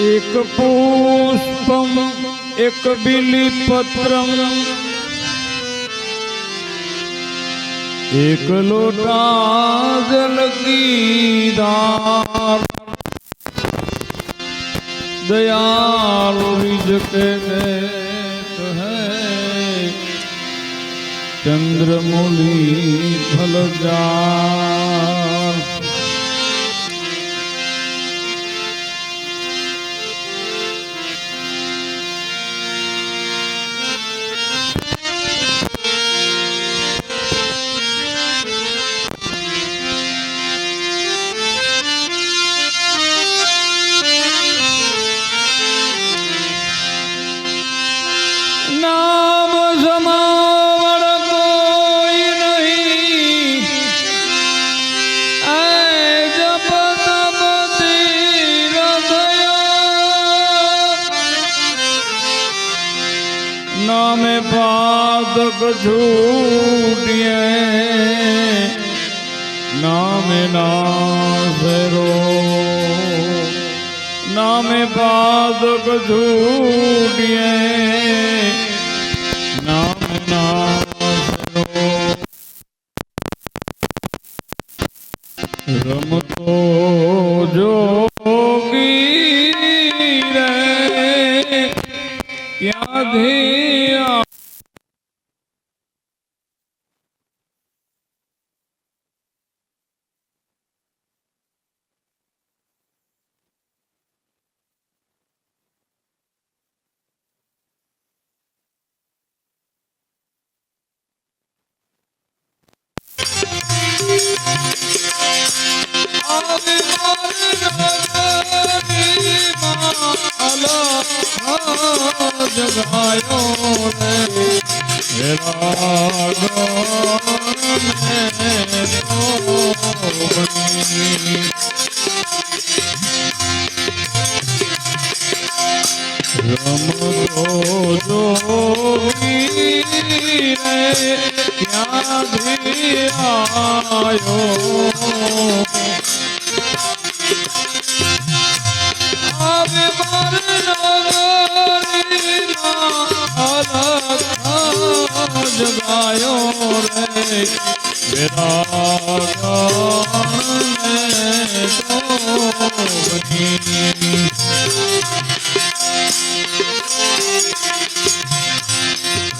એક પુષ્પમ એક બિલીપત્રમ. એક લોટા જલ કીદાર દયાળુ બીજ કે ફલ હૈ. છૂટીએ નામે નાસરો નામે પાદક છૂટીએ જગાયો રે રમતો જોગી રે ક્યાંથી આયો જગાયો રે વિરાગણને તોની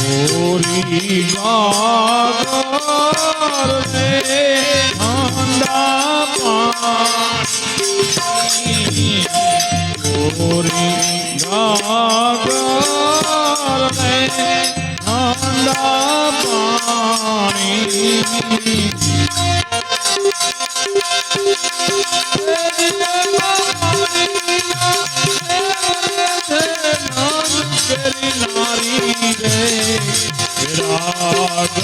ગોરી ગાગર રે આંડા પાણી ગોરી ગાગર રે આંડા પાણી નારી રે રાગ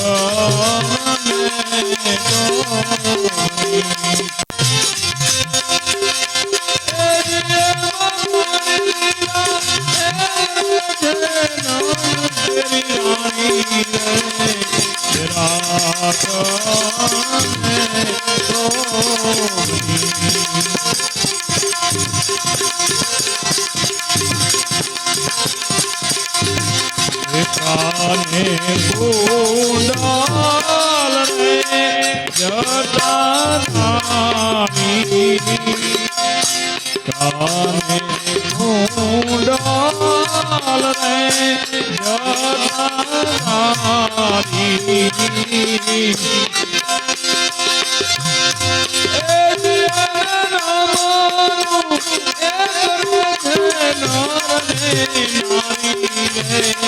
Música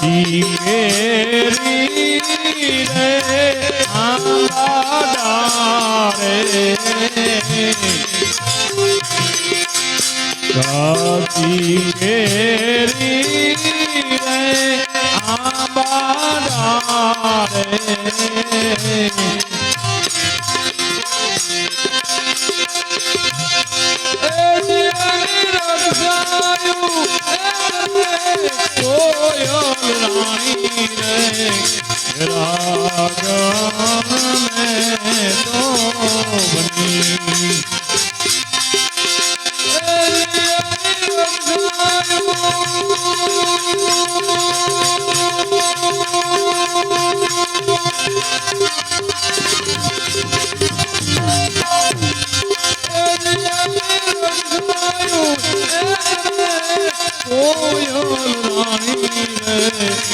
કેરી રે આંબા રે કાચી કેરી રે આંબા રે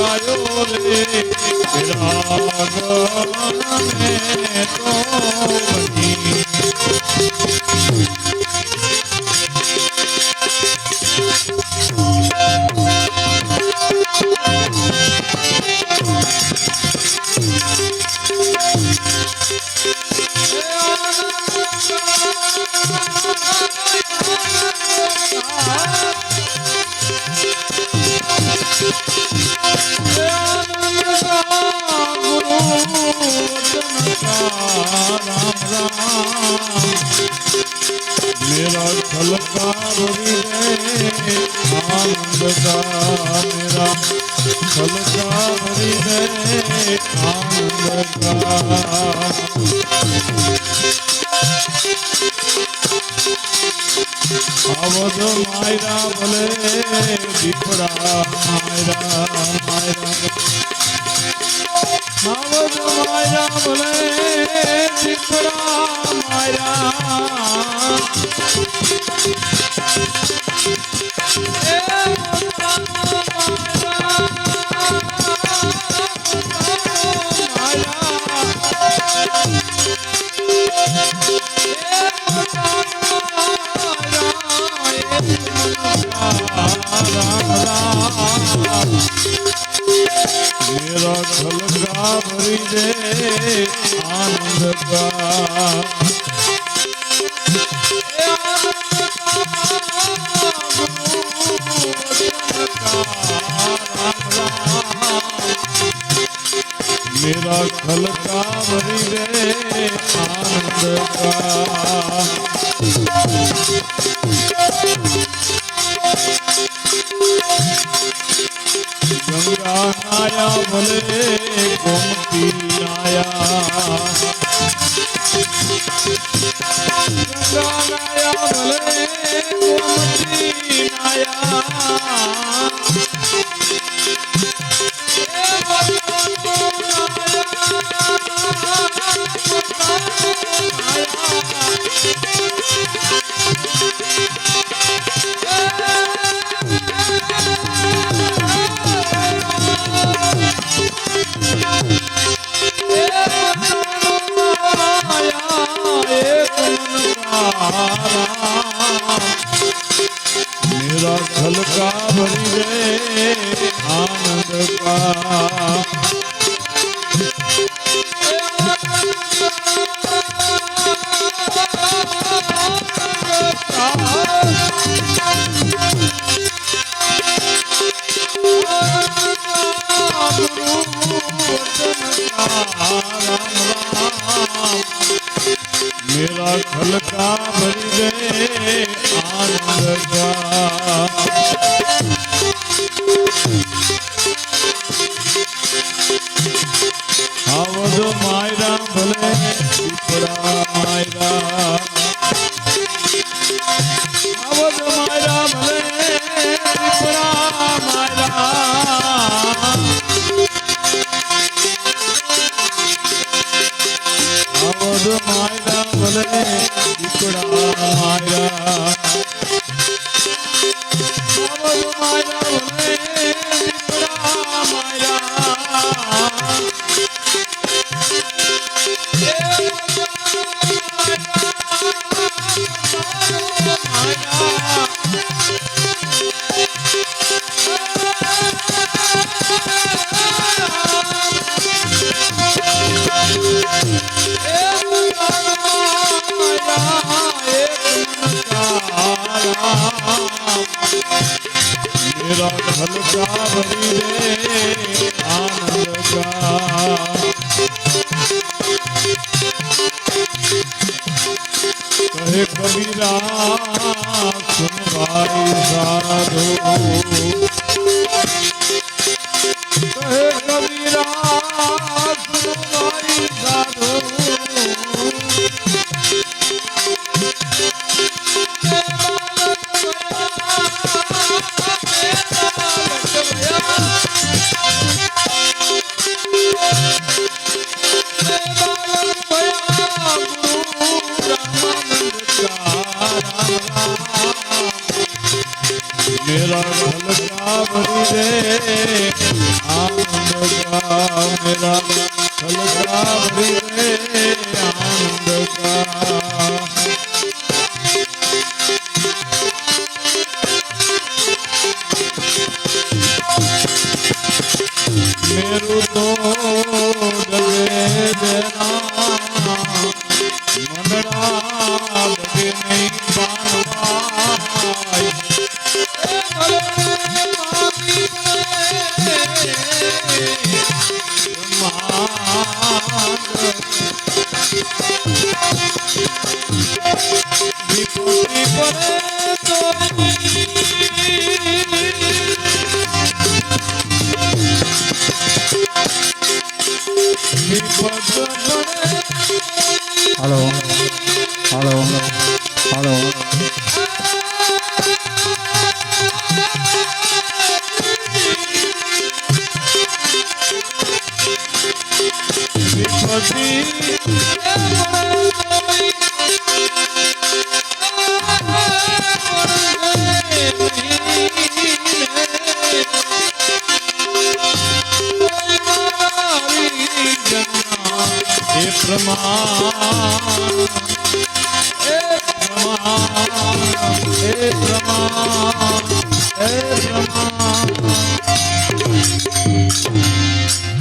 ગાયો રે રાગને તો. आनंद का मेरा फलका हरि रे आनंद का अवध मायरा भले विपरा मायरा मायरा अवध मायरा भले विपरा मायरा આનંદ મેરા ખલકા ભરી રે આનંદ ગંગા નાયા ભલે ગોમતી નાયા ભલે નાયા मुल्का નિરંતર ચાવરી રે આનંદ કા કહે કબીરા સુનવારી સાધુ হ্যালো হ্যালো হ্যালো বিপদী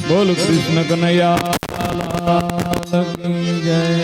બોલ કૃષ્ણ કનૈયા જય